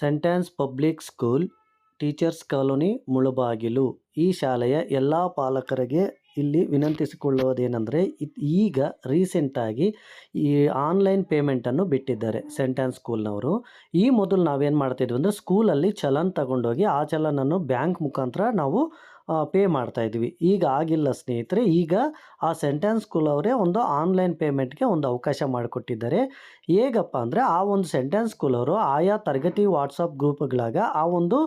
Sentence public school, teachers colony, Mulbagal. ಈ ಶಾಲೆಯ ಎಲ್ಲ ಪಾಲಕರಿಗೆ ಇಲ್ಲಿ ವಿನಂತಿಸಿಕೊಳ್ಳುವುದೇನೆಂದರೆ ಈಗ ರೀಸೆಂಟಾಗಿ ಈ ಆನ್ಲೈನ್ ಪೇಮೆಂಟನ್ನು ಬಿಟ್ಟಿದ್ದಾರೆ ಸೆಂಟೆನ್ಸ್ ಸ್ಕೂಲ್ನವರು. ಈ ಮೊದಲು ನಾವೇನು ಮಾಡ್ತಿದ್ವಿ ಅಂದರೆ, ಸ್ಕೂಲಲ್ಲಿ ಚಲನ್ ತಗೊಂಡೋಗಿ ಆ ಚಲನನ್ನು ಬ್ಯಾಂಕ್ ಮುಖಾಂತರ ನಾವು ಪೇ ಮಾಡ್ತಾ ಇದ್ವಿ. ಈಗ ಆಗಿಲ್ಲ ಸ್ನೇಹಿತರೆ, ಈಗ ಆ ಸೆಂಟೆನ್ಸ್ ಸ್ಕೂಲ್ ಅವರೇ ಒಂದು ಆನ್ಲೈನ್ ಪೇಮೆಂಟ್ಗೆ ಒಂದು ಅವಕಾಶ ಮಾಡಿಕೊಟ್ಟಿದ್ದಾರೆ. ಹೇಗಪ್ಪ ಅಂದರೆ ಆ ಒಂದು ಸೆಂಟೆನ್ಸ್ ಸ್ಕೂಲ್ ಅವರು ಆಯಾ ತರಗತಿ ವಾಟ್ಸಪ್ ಗ್ರೂಪ್ಗಳಾಗ ಆ ಒಂದು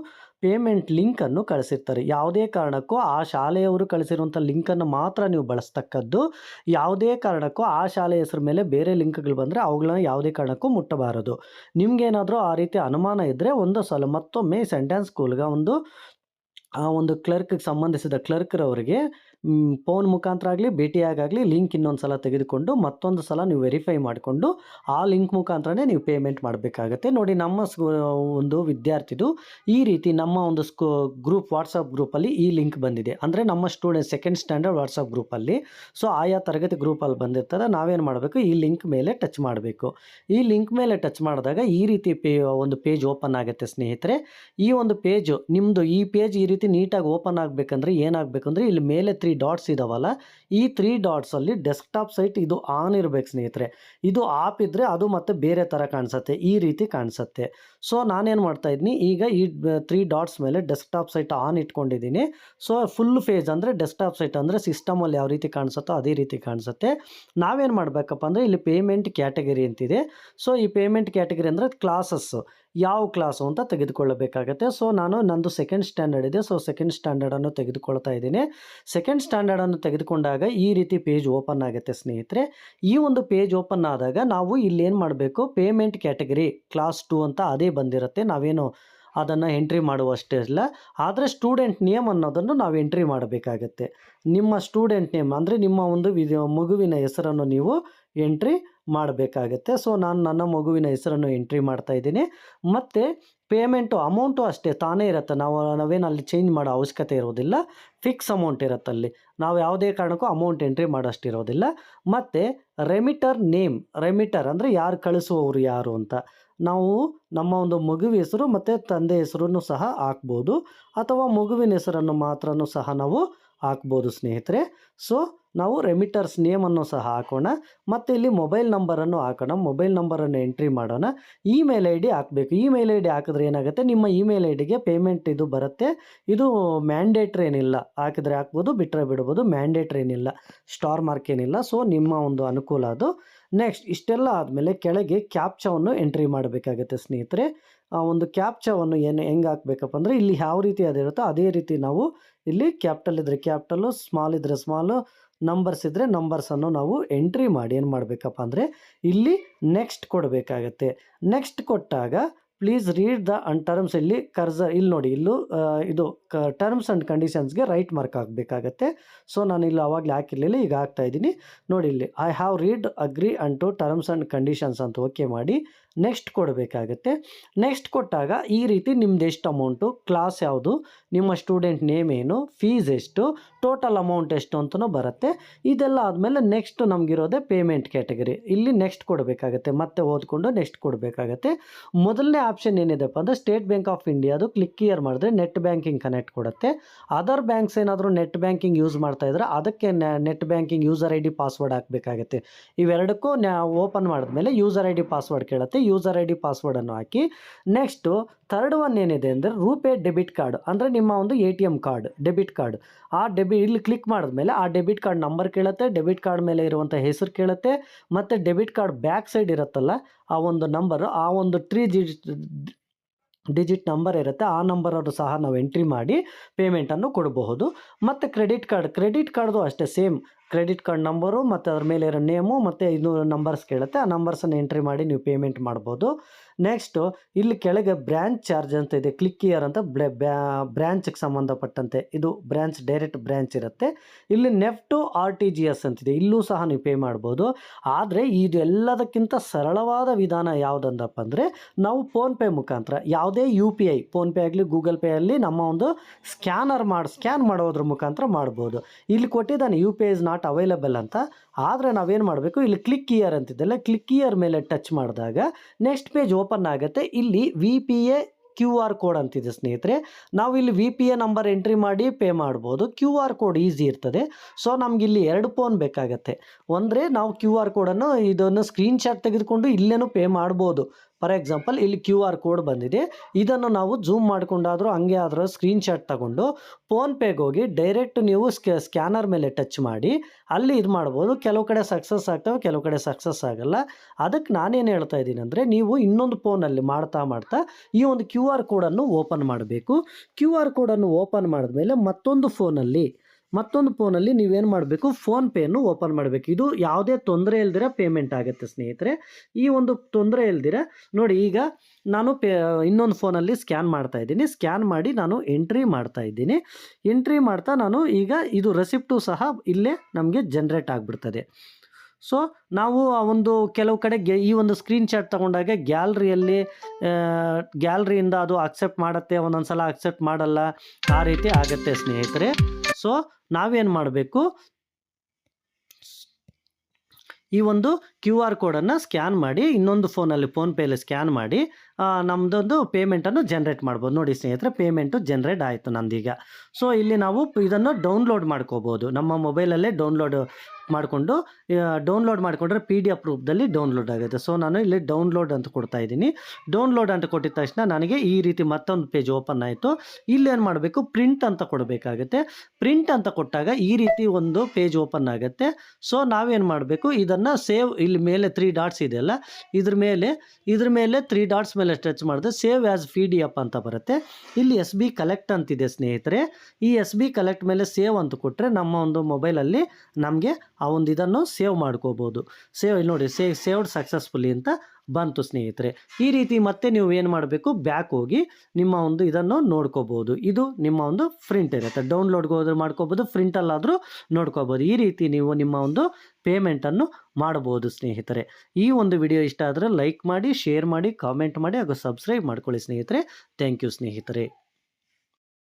ಪೇಮೆಂಟ್ ಲಿಂಕನ್ನು ಕಳಿಸಿರ್ತಾರೆ. ಯಾವುದೇ ಕಾರಣಕ್ಕೂ ಆ ಶಾಲೆಯವರು ಕಳಿಸಿರುವಂಥ ಲಿಂಕನ್ನು ಮಾತ್ರ ನೀವು ಬಳಸ್ತಕ್ಕದ್ದು. ಯಾವುದೇ ಕಾರಣಕ್ಕೂ ಆ ಶಾಲೆ ಹೆಸರು ಮೇಲೆ ಬೇರೆ ಲಿಂಕ್ಗಳು ಬಂದರೆ ಅವುಗಳನ್ನ ಯಾವುದೇ ಕಾರಣಕ್ಕೂ ಮುಟ್ಟಬಾರದು. ನಿಮಗೇನಾದರೂ ಆ ರೀತಿ ಅನುಮಾನ ಇದ್ದರೆ ಒಂದು ಸಲ ಮತ್ತೊಮ್ಮೆ ಸೆಂಟೆನ್ಸ್ ಸ್ಕೂಲ್ಗೆ ಒಂದು ಆ ಒಂದು ಕ್ಲರ್ಕ್ಗೆ ಸಂಬಂಧಿಸಿದ ಕ್ಲರ್ಕ್ರವರಿಗೆ ಫೋನ್ ಮುಖಾಂತರ ಆಗಲಿ ಭೇಟಿಯಾಗಲಿ ಲಿಂಕ್ ಇನ್ನೊಂದು ಸಲ ತೆಗೆದುಕೊಂಡು ಮತ್ತೊಂದು ಸಲ ನೀವು ವೆರಿಫೈ ಮಾಡಿಕೊಂಡು ಆ ಲಿಂಕ್ ಮುಖಾಂತರನೇ ನೀವು ಪೇಮೆಂಟ್ ಮಾಡಬೇಕಾಗತ್ತೆ. ನೋಡಿ, ನಮ್ಮ ಒಂದು ವಿದ್ಯಾರ್ಥಿದು ಈ ರೀತಿ ನಮ್ಮ ಒಂದು ಸ್ಕೂ ಗ್ರೂಪ್ ವಾಟ್ಸಪ್ ಗ್ರೂಪಲ್ಲಿ ಈ ಲಿಂಕ್ ಬಂದಿದೆ. ಅಂದರೆ ನಮ್ಮ ಸ್ಟೂಡೆಂಟ್ ಸೆಕೆಂಡ್ ಸ್ಟ್ಯಾಂಡರ್ಡ್ ವಾಟ್ಸಪ್ ಗ್ರೂಪಲ್ಲಿ ಸೊ ಆಯಾ ತರಗತಿ ಗ್ರೂಪಲ್ಲಿ ಬಂದಿರ್ತದೆ. ನಾವೇನು ಮಾಡಬೇಕು? ಈ ಲಿಂಕ್ ಮೇಲೆ ಟಚ್ ಮಾಡಬೇಕು. ಈ ಲಿಂಕ್ ಮೇಲೆ ಟಚ್ ಮಾಡಿದಾಗ ಈ ರೀತಿ ಪೇ, ಒಂದು ಪೇಜ್ ಓಪನ್ ಆಗುತ್ತೆ ಸ್ನೇಹಿತರೆ. ಈ ಒಂದು ಪೇಜು ನಿಮ್ಮದು ಈ ಪೇಜ್ ಈ ರೀತಿ ನೀಟಾಗಿ ಓಪನ್ ಆಗಬೇಕಂದ್ರೆ ಏನಾಗಬೇಕಂದ್ರೆ, ಇಲ್ಲಿ ಮೇಲೆ ಡಾಟ್ಸ್ ಇದಾವಲ್ಲ, ಈ ತ್ರೀ ಡಾಟ್ಸಲ್ಲಿ ಡೆಸ್ಕ್ಟಾಪ್ ಸೈಟ್ ಇದು ಆನ್ ಇರಬೇಕು ಸ್ನೇಹಿತರೆ. ಇದು ಆಪ್ ಇದ್ದರೆ ಅದು ಮತ್ತೆ ಬೇರೆ ಥರ ಕಾಣಿಸುತ್ತೆ, ಈ ರೀತಿ ಕಾಣಿಸುತ್ತೆ. ಸೊ ನಾನೇನು ಮಾಡ್ತಾ ಇದ್ದೀನಿ ಈಗ ಈ ತ್ರೀ ಡಾಟ್ಸ್ ಮೇಲೆ ಡೆಸ್ಕ್ಟಾಪ್ ಸೈಟ್ ಆನ್ ಇಟ್ಕೊಂಡಿದ್ದೀನಿ. ಸೊ ಫುಲ್ ಫೇಜ್ ಅಂದರೆ ಡೆಸ್ಕ್ಟಾಪ್ ಸೈಟ್ ಅಂದರೆ ಸಿಸ್ಟಮಲ್ಲಿ ಯಾವ ರೀತಿ ಕಾಣಿಸುತ್ತೋ ಅದೇ ರೀತಿ ಕಾಣಿಸುತ್ತೆ. ನಾವೇನು ಮಾಡಬೇಕಪ್ಪ ಅಂದರೆ ಇಲ್ಲಿ ಪೇಮೆಂಟ್ ಕ್ಯಾಟಗರಿ ಅಂತಿದೆ. ಸೊ ಈ ಪೇಮೆಂಟ್ ಕ್ಯಾಟಗರಿ ಅಂದರೆ ಕ್ಲಾಸಸ್ಸು ಯಾವ ಕ್ಲಾಸು ಅಂತ ತೆಗೆದುಕೊಳ್ಳಬೇಕಾಗತ್ತೆ. ಸೊ, ನಾನು ನಂದು ಸೆಕೆಂಡ್ ಸ್ಟ್ಯಾಂಡರ್ಡ್ ಇದೆ. ಸೊ ಸೆಕೆಂಡ್ ಸ್ಟ್ಯಾಂಡರ್ಡನ್ನು ತೆಗೆದುಕೊಳ್ತಾ ಇದ್ದೀನಿ. ಸೆಕೆಂಡ್ ಸ್ಟ್ಯಾಂಡರ್ಡನ್ನು ತೆಗೆದುಕೊಂಡಾಗ ಈ ರೀತಿ ಪೇಜ್ ಓಪನ್ ಆಗುತ್ತೆ ಸ್ನೇಹಿತರೆ. ಈ ಒಂದು ಪೇಜ್ ಓಪನ್ ಆದಾಗ ನಾವು ಇಲ್ಲಿ ಏನು ಮಾಡಬೇಕು? ಪೇಮೆಂಟ್ ಕ್ಯಾಟಗರಿ ಕ್ಲಾಸ್ ಟು ಅಂತ ಅದೇ ಬಂದಿರುತ್ತೆ. ನಾವೇನು ಅದನ್ನು ಎಂಟ್ರಿ ಮಾಡುವಷ್ಟೇ ಇಲ್ಲ ಆದರೆ ಸ್ಟೂಡೆಂಟ್ ನೇಮ್ ಅನ್ನೋದನ್ನು ನಾವು ಎಂಟ್ರಿ ಮಾಡಬೇಕಾಗತ್ತೆ. ನಿಮ್ಮ ಸ್ಟೂಡೆಂಟ್ ನೇಮ್ ಅಂದರೆ ನಿಮ್ಮ ಒಂದು ಮಗುವಿನ ಹೆಸರನ್ನು ನೀವು ಎಂಟ್ರಿ ಮಾಡಬೇಕಾಗತ್ತೆ. ಸೊ ನಾನು ನನ್ನ ಮಗುವಿನ ಹೆಸರನ್ನು ಎಂಟ್ರಿ ಮಾಡ್ತಾ ಇದ್ದೀನಿ. ಮತ್ತು ಪೇಮೆಂಟು ಅಮೌಂಟು ಅಷ್ಟೇ, ತಾನೇ ಇರುತ್ತೆ. ನಾವು, ನಾವೇನು ಅಲ್ಲಿ ಚೇಂಜ್ ಮಾಡೋ ಅವಶ್ಯಕತೆ ಇರೋದಿಲ್ಲ. ಫಿಕ್ಸ್ ಅಮೌಂಟ್ ಇರುತ್ತೆ ಅಲ್ಲಿ. ನಾವು ಯಾವುದೇ ಕಾರಣಕ್ಕೂ ಅಮೌಂಟ್ ಎಂಟ್ರಿ ಮಾಡೋಷ್ಟಿರೋದಿಲ್ಲ ಮತ್ತು ರೆಮಿಟರ್ ನೇಮ್ ರೆಮಿಟರ್ ಅಂದರೆ ಯಾರು ಕಳಿಸುವವರು ಯಾರು ಅಂತ. ನಾವು ನಮ್ಮ ಒಂದು ಮಗುವಿನ ಹೆಸರು ಮತ್ತು ತಂದೆ ಹೆಸರನ್ನು ಸಹ ಹಾಕ್ಬೋದು. ಅಥವಾ ಮಗುವಿನ ಹೆಸರನ್ನು ಮಾತ್ರನೂ ಸಹ ನಾವು ಹಾಕ್ಬೋದು ಸ್ನೇಹಿತರೆ. ಸೊ ನಾವು ರೆಮಿಟರ್ಸ್ ನೇಮನ್ನು ಸಹ ಹಾಕೋಣ. ಮತ್ತು ಇಲ್ಲಿ ಮೊಬೈಲ್ ನಂಬರನ್ನು ಹಾಕೋಣ. ಮೊಬೈಲ್ ನಂಬರನ್ನು ಎಂಟ್ರಿ ಮಾಡೋಣ. ಇಮೇಲ್ ಐ ಡಿ ಹಾಕಬೇಕು. ಇಮೇಲ್ ಐ ಡಿ ಹಾಕಿದ್ರೆ ಏನಾಗುತ್ತೆ? ನಿಮ್ಮ ಇಮೇಲ್ ಐ ಡಿಗೆ ಪೇಮೆಂಟ್ ಇದು ಬರುತ್ತೆ. ಇದು ಮ್ಯಾಂಡೇಟ್ರಿ ಏನಿಲ್ಲ. ಹಾಕಿದ್ರೆ ಹಾಕ್ಬೋದು ಬಿಟ್ಟರೆ ಬಿಡ್ಬೋದು ಮ್ಯಾಂಡೇಟ್ರಿ ಏನಿಲ್ಲ. ಸ್ಟಾರ್ ಮಾರ್ಕ್ ಏನಿಲ್ಲ. ಸೊ ನಿಮ್ಮ ಒಂದು ಅನುಕೂಲ ಅದು. ನೆಕ್ಸ್ಟ್ ಇಷ್ಟೆಲ್ಲ ಆದಮೇಲೆ ಕೆಳಗೆ ಕ್ಯಾಪ್ಚಾವನ್ನು ಎಂಟ್ರಿ ಮಾಡಬೇಕಾಗುತ್ತೆ ಸ್ನೇಹಿತರೆ. ಆ ಒಂದು ಕ್ಯಾಪ್ಚಾವನ್ನು ಏನು, ಹೆಂಗೆ ಹಾಕ್ಬೇಕಪ್ಪ ಅಂದರೆ ಇಲ್ಲಿ ಯಾವ ರೀತಿ ಅದಿರುತ್ತೋ ಅದೇ ರೀತಿ ನಾವು ಇಲ್ಲಿ ಕ್ಯಾಪಿಟಲ್ ಇದ್ದರೆ ಕ್ಯಾಪಿಟಲ್ಲು ಸ್ಮಾಲ್ ಇದ್ದರೆ ಸ್ಮಾಲು ನಂಬರ್ಸ್ ಇದ್ದರೆ ನಂಬರ್ಸನ್ನು ನಾವು ಎಂಟ್ರಿ ಮಾಡಿ ಏನು ಮಾಡಬೇಕಪ್ಪ ಅಂದರೆ ಇಲ್ಲಿ ನೆಕ್ಸ್ಟ್ ಕೊಡಬೇಕಾಗತ್ತೆ. ನೆಕ್ಸ್ಟ್ ಕೊಟ್ಟಾಗ please read the and terms ಇಲ್ಲಿ ಕರ್ಸರ್ ಇಲ್ಲಿ ನೋಡಿ, ಇಲ್ಲೂ ಇದು ಕ ಟರ್ಮ್ಸ್ ಆ್ಯಂಡ್ ಕಂಡೀಷನ್ಸ್ಗೆ ರೈಟ್ ಮಾರ್ಕ್ ಆಗಬೇಕಾಗತ್ತೆ. ಸೊ ನಾನು ಇಲ್ಲಿ ಅವಾಗಲೇ ಹಾಕಿರಲಿಲ್ಲ, ಈಗ ಹಾಕ್ತಾ ಇದ್ದೀನಿ. ನೋಡಿ ಇಲ್ಲಿ I have read agree and to terms and conditions ಅಂತ ಓಕೆ ಮಾಡಿ ನೆಕ್ಸ್ಟ್ ಕೊಡಬೇಕಾಗತ್ತೆ. ನೆಕ್ಸ್ಟ್ ಕೊಟ್ಟಾಗ ಈ ರೀತಿ ನಿಮ್ದು ಎಷ್ಟು ಅಮೌಂಟು ಕ್ಲಾಸ್ ಯಾವುದು, ನಿಮ್ಮ ಸ್ಟೂಡೆಂಟ್ ನೇಮ್ ಏನು ಫೀಸ್ ಎಷ್ಟು ಟೋಟಲ್ ಅಮೌಂಟ್ ಎಷ್ಟು ಅಂತಲೂ ಬರುತ್ತೆ. ಇದೆಲ್ಲ ಆದಮೇಲೆ ನೆಕ್ಸ್ಟ್ ನಮಗಿರೋದೇ ಪೇಮೆಂಟ್ ಕ್ಯಾಟಗರಿ ಇಲ್ಲಿ ನೆಕ್ಸ್ಟ್ ಕೊಡಬೇಕಾಗತ್ತೆ, ಮತ್ತೆ ಓದ್ಕೊಂಡು ನೆಕ್ಸ್ಟ್ ಕೊಡಬೇಕಾಗತ್ತೆ. ಮೊದಲನೇ ಆಪ್ಷನ್ ಏನಿದೆಪ್ಪ ಅಂದರೆ ಸ್ಟೇಟ್ ಬ್ಯಾಂಕ್ ಆಫ್ ಇಂಡಿಯಾದು ಕ್ಲಿಕ್ ಕಿಯರ್ ಮಾಡಿದ್ರೆ ನೆಟ್ ಬ್ಯಾಂಕಿಂಗ್ ಕನೆಕ್ಟ್ ಕೊಡುತ್ತೆ. ಅದರ್ ಬ್ಯಾಂಕ್ಸ್ ಏನಾದರೂ ನೆಟ್ ಬ್ಯಾಂಕಿಂಗ್ ಯೂಸ್ ಮಾಡ್ತಾ ಇದ್ರೆ ಅದಕ್ಕೆ net banking user I D password ಹಾಕಬೇಕಾಗತ್ತೆ. ಇವೆರಡಕ್ಕೂ ಓಪನ್ ಮಾಡಿದ್ಮೇಲೆ ಯೂಸರ್ ಐ ಡಿ ಪಾಸ್ವರ್ಡ್ ಕೇಳುತ್ತೆ. ಯೂಸರ್ ಐ ಡಿ ಪಾಸ್ವರ್ಡನ್ನು ಹಾಕಿ ನೆಕ್ಸ್ಟು ಥರ್ಡ್ ಒನ್ ಏನಿದೆ ಅಂದರೆ ರೂಪೇ ಡೆಬಿಟ್ ಕಾರ್ಡ್, ಅಂದರೆ ನಿಮ್ಮ ಒಂದು A T M card, debit card. ಆ ಡೆಬಿ ಇಲ್ಲಿ ಕ್ಲಿಕ್ ಮಾಡಿದ್ಮೇಲೆ ಆ ಡೆಬಿಟ್ ಕಾರ್ಡ್ ನಂಬರ್ ಕೇಳುತ್ತೆ, ಡೆಬಿಟ್ ಕಾರ್ಡ್ ಮೇಲೆ ಇರುವಂಥ ಹೆಸರು ಕೇಳುತ್ತೆ, ಮತ್ತು ಡೆಬಿಟ್ ಕಾರ್ಡ್ ಬ್ಯಾಕ್ ಸೈಡ್ ಇರುತ್ತಲ್ಲ, ಆ ಒಂದು ನಂಬರು ಆ ಒಂದು ತ್ರೀ ಡಿಜಿಟ್ ಡಿಜಿಟ್ ನಂಬರ್ ಇರುತ್ತೆ, ಆ ನಂಬರನ್ನು ಸಹ ನಾವು ಎಂಟ್ರಿ ಮಾಡಿ ಪೇಮೆಂಟನ್ನು ಕೊಡಬಹುದು. ಮತ್ತು ಕ್ರೆಡಿಟ್ ಕಾರ್ಡ್ ಕ್ರೆಡಿಟ್ ಕಾರ್ಡ್ದು ಅಷ್ಟೇ ಸೇಮ್ ಕ್ರೆಡಿಟ್ ಕಾರ್ಡ್ ನಂಬರು ಮತ್ತು ಅದ್ರ ಮೇಲೆ ಇರೋ ನೇಮು ಮತ್ತು ಇದು ನಂಬರ್ಸ್ ಕೇಳುತ್ತೆ. ಆ ನಂಬರ್ಸನ್ನು ಎಂಟ್ರಿ ಮಾಡಿ ನೀವು ಪೇಮೆಂಟ್ ಮಾಡ್ಬೋದು. ನೆಕ್ಸ್ಟು ಇಲ್ಲಿ ಕೆಳಗೆ ಬ್ರ್ಯಾಂಚ್ ಚಾರ್ಜ್ ಅಂತ ಇದೆ. ಕ್ಲಿಕ್ ಇಯರ್ ಅಂತ ಬ್ರ್ಯಾಂಚ್ಗೆ ಸಂಬಂಧಪಟ್ಟಂತೆ ಇದು ಬ್ರ್ಯಾಂಚ್ ಡೈರೆಕ್ಟ್ ಬ್ರ್ಯಾಂಚ್ ಇರುತ್ತೆ. ಇಲ್ಲಿ NEFT R T G S ಅಂತಿದೆ ಇಲ್ಲೂ ಸಹ ನೀವು ಪೇ ಮಾಡ್ಬೋದು. ಆದರೆ ಇದು ಎಲ್ಲದಕ್ಕಿಂತ ಸರಳವಾದ ವಿಧಾನ ಯಾವುದಂದಪ್ಪ ಅಂದರೆ ನಾವು ಫೋನ್ಪೇ ಮುಖಾಂತರ, ಯಾವುದೇ ಯು ಪಿ ಐ ಫೋನ್ಪೇ ಆಗಲಿ ಗೂಗಲ್ ಪೇ ಅಲ್ಲಿ ನಮ್ಮ ಒಂದು ಸ್ಕ್ಯಾನರ್ ಮಾಡಿ ಸ್ಕ್ಯಾನ್ ಮಾಡೋದ್ರ ಮುಖಾಂತರ ಮಾಡ್ಬೋದು. ಇಲ್ಲಿ ಕೊಟ್ಟಿದ್ದಾನೆ U P I is available ಅಂತ. ಆದರೆ ನಾವೇನು ಮಾಡಬೇಕು? ಇಲ್ಲಿ ಕ್ಲಿಕ್ ಇಯರ್ ಅಂತಿದ್ದಲ್ಲ ಕ್ಲಿಕ್ ಇಯರ್ ಮೇಲೆ ಟಚ್ ಮಾಡಿದಾಗ ನೆಕ್ಸ್ಟ್ ಪೇಜ್ ಓಪನ್ ಆಗುತ್ತೆ. ಇಲ್ಲಿ V P A Q R code ಅಂತಿದೆ ಸ್ನೇಹಿತರೆ. ನಾವು ಇಲ್ಲಿ V P A number entry ಮಾಡಿ ಪೇ ಮಾಡ್ಬೋದು. ಕ್ಯೂ ಆರ್ ಕೋಡ್ ಈಸಿ ಇರ್ತದೆ. ಸೊ ನಮ್ಗೆ ಇಲ್ಲಿ ಎರಡು ಫೋನ್ ಬೇಕಾಗತ್ತೆ. ಅಂದರೆ ನಾವು ಕ್ಯೂ ಆರ್ ಕೋಡನ್ನು ಇದನ್ನು ಸ್ಕ್ರೀನ್ಶಾಟ್ ತೆಗೆದುಕೊಂಡು ಇಲ್ಲೇನೂ ಪೇ ಮಾಡ್ಬೋದು. ಫಾರ್ ಎಕ್ಸಾಂಪಲ್ ಇಲ್ಲಿ ಕ್ಯೂ ಆರ್ ಕೋಡ್ ಬಂದಿದೆ. ಇದನ್ನು ನಾವು ಜೂಮ್ ಮಾಡಿಕೊಂಡಾದರೂ ಹಂಗೆ ಆದರೂ ಸ್ಕ್ರೀನ್ಶಾಟ್ ತಗೊಂಡು ಫೋನ್ಪೇಗೆ ಹೋಗಿ ಡೈರೆಕ್ಟ್ ನೀವು ಸ್ಕ್ಯಾ ಸ್ಕ್ಯಾನರ್ ಮೇಲೆ ಟಚ್ ಮಾಡಿ, ಅಲ್ಲಿ ಇದು ಮಾಡ್ಬೋದು. ಕೆಲವು ಕಡೆ ಸಕ್ಸಸ್ ಆಗ್ತವೆ, ಕೆಲವು ಕಡೆ ಸಕ್ಸಸ್ ಆಗಲ್ಲ. ಅದಕ್ಕೆ ನಾನೇನು ಹೇಳ್ತಾ ಇದ್ದೀನಿ ಅಂದರೆ ನೀವು ಇನ್ನೊಂದು ಫೋನಲ್ಲಿ ಮಾಡ್ತಾ ಮಾಡ್ತಾ ಈ ಒಂದು ಕ್ಯೂ ಆರ್ ಕೋಡನ್ನು ಓಪನ್ ಮಾಡಬೇಕು. ಕ್ಯೂ ಆರ್ ಕೋಡನ್ನು ಓಪನ್ ಮಾಡಿದ್ಮೇಲೆ ಮತ್ತೊಂದು ಫೋನಲ್ಲಿ ಮತ್ತೊಂದು ಫೋನಲ್ಲಿ ನೀವೇನು ಮಾಡಬೇಕು ಫೋನ್ಪೇಯನ್ನು ಓಪನ್ ಮಾಡಬೇಕು. ಇದು ಯಾವುದೇ ತೊಂದರೆ ಇಲ್ದಿರ ಪೇಮೆಂಟ್ ಆಗುತ್ತೆ ಸ್ನೇಹಿತರೆ. ಈ ಒಂದು ತೊಂದರೆ ಇಲ್ದಿರ, ನೋಡಿ ಈಗ ನಾನು ಪೇ, ಇನ್ನೊಂದು ಫೋನಲ್ಲಿ ಸ್ಕ್ಯಾನ್ ಮಾಡ್ತಾ ಇದ್ದೀನಿ. ಸ್ಕ್ಯಾನ್ ಮಾಡಿ ನಾನು ಎಂಟ್ರಿ ಮಾಡ್ತಾ ಇದ್ದೀನಿ. ಎಂಟ್ರಿ ಮಾಡ್ತಾ ನಾನು ಈಗ ಇದು ರೆಸಿಪ್ಟು ಸಹ ಇಲ್ಲೇ ನಮಗೆ ಜನ್ರೇಟ್ ಆಗಿಬಿಡ್ತದೆ. ಸೊ, ನಾವು ಆ ಒಂದು ಕೆಲವು ಕಡೆ ಗೆ, ಈ ಒಂದು ಸ್ಕ್ರೀನ್ಶಾಟ್ ತಗೊಂಡಾಗ ಗ್ಯಾಲ್ರಿಯಲ್ಲಿ ಗ್ಯಾಲ್ರಿಯಿಂದ ಅದು ಅಕ್ಸೆಪ್ಟ್ ಮಾಡುತ್ತೆ ಒಂದೊಂದು ಸಲ ಅಕ್ಸೆಪ್ಟ್ ಮಾಡಲ್ಲ, ಆ ರೀತಿ ಆಗುತ್ತೆ ಸ್ನೇಹಿತರೆ. ಸೊ ನಾವೇನು ಮಾಡಬೇಕು? ಈ ಒಂದು ಕ್ಯೂ ಆರ್ ಕೋಡನ್ನು ಸ್ಕ್ಯಾನ್ ಮಾಡಿ, ಇನ್ನೊಂದು ಫೋನಲ್ಲಿ ಫೋನ್ಪೇಲಿ ಸ್ಕ್ಯಾನ್ ಮಾಡಿ ನಮ್ಮದೊಂದು ಪೇಮೆಂಟನ್ನು ಜನ್ರೇಟ್ ಮಾಡ್ಬೋದು. ನೋಡಿ ಸ್ನೇಹಿತರೆ, ಪೇಮೆಂಟು ಜನ್ರೇಟ್ ಆಯಿತು ನಂದೀಗ. ಸೊ ಇಲ್ಲಿ ನಾವು ಇದನ್ನು ಡೌನ್ಲೋಡ್ ಮಾಡ್ಕೋಬೋದು. ನಮ್ಮ ಮೊಬೈಲಲ್ಲೇ ಡೌನ್ಲೋಡ್ ಮಾಡಿಕೊಂಡು ಡೌನ್ಲೋಡ್ ಮಾಡಿಕೊಂಡ್ರೆ ಪಿ ಡಿ ಎಫ್ ರೂಪದಲ್ಲಿ ಡೌನ್ಲೋಡ್ ಆಗುತ್ತೆ. ಸೊ ನಾನು ಇಲ್ಲಿ ಡೌನ್ಲೋಡ್ ಅಂತ ಕೊಡ್ತಾ ಇದ್ದೀನಿ. ಡೌನ್ಲೋಡ್ ಅಂತ ಕೊಟ್ಟಿದ ತಕ್ಷಣ ನನಗೆ ಈ ರೀತಿ ಮತ್ತೊಂದು ಪೇಜ್ ಓಪನ್ ಆಯಿತು. ಇಲ್ಲೇನು ಮಾಡಬೇಕು? ಪ್ರಿಂಟ್ ಅಂತ ಕೊಡಬೇಕಾಗುತ್ತೆ. ಪ್ರಿಂಟ್ ಅಂತ ಕೊಟ್ಟಾಗ ಈ ರೀತಿ ಒಂದು ಪೇಜ್ ಓಪನ್ ಆಗುತ್ತೆ. ಸೊ ನಾವೇನು ಮಾಡಬೇಕು? ಇದನ್ನು ಸೇವ್ ಇಲ್ಲಿ ಮೇಲೆ ತ್ರೀ ಡಾಟ್ಸ್ ಇದೆಯಲ್ಲ ಇದ್ರ ಮೇಲೆ ಇದ್ರ ಮೇಲೆ ತ್ರೀ ಡಾಟ್ಸ್ ಮೇಲೆ ಸ್ಟ್ರೆಚ್ ಮಾಡಿದ್ರೆ save as P D F ಅಂತ ಬರುತ್ತೆ. ಇಲ್ಲಿ ಎಸ್ ಬಿ ಕಲೆಕ್ಟ್ ಅಂತಿದೆ ಸ್ನೇಹಿತರೆ. ಈ ಎಸ್ ಬಿ ಕಲೆಕ್ಟ್ ಮೇಲೆ ಸೇವ್ ಅಂತ ಕೊಟ್ಟರೆ ನಮ್ಮ ಒಂದು ಮೊಬೈಲಲ್ಲಿ ನಮಗೆ ಆ ಒಂದು ಇದನ್ನು ಸೇವ್ ಮಾಡ್ಕೋಬೋದು. ಸೇವ್ ಇಲ್ಲಿ ನೋಡಿ ಸೇವ್ ಸೇವ್ಡ್ ಸಕ್ಸಸ್ಫುಲಿ ಅಂತ ಬಂತು ಸ್ನೇಹಿತರೆ. ಈ ರೀತಿ ಮತ್ತೆ ನೀವು ಏನು ಮಾಡಬೇಕು? ಬ್ಯಾಕ್ ಹೋಗಿ ನಿಮ್ಮ ಒಂದು ಇದನ್ನು ನೋಡ್ಕೋಬೋದು. ಇದು ನಿಮ್ಮ ಒಂದು ಪ್ರಿಂಟ್ ಇರುತ್ತೆ. ಡೌನ್ಲೋಡ್ಗೆ ಹೋದ್ರೆ ಮಾಡ್ಕೋಬೋದು, ಪ್ರಿಂಟಲ್ಲಾದರೂ ನೋಡ್ಕೋಬೋದು. ಈ ರೀತಿ ನೀವು ನಿಮ್ಮ ಒಂದು ಪೇಮೆಂಟನ್ನು ಮಾಡಬಹುದು ಸ್ನೇಹಿತರೆ. ಈ ಒಂದು ವಿಡಿಯೋ ಇಷ್ಟ ಆದರೆ ಲೈಕ್ ಮಾಡಿ, ಶೇರ್ ಮಾಡಿ, ಕಾಮೆಂಟ್ ಮಾಡಿ ಹಾಗೂ ಸಬ್ಸ್ಕ್ರೈಬ್ ಮಾಡ್ಕೊಳ್ಳಿ ಸ್ನೇಹಿತರೆ. ಥ್ಯಾಂಕ್ ಯು ಸ್ನೇಹಿತರೆ.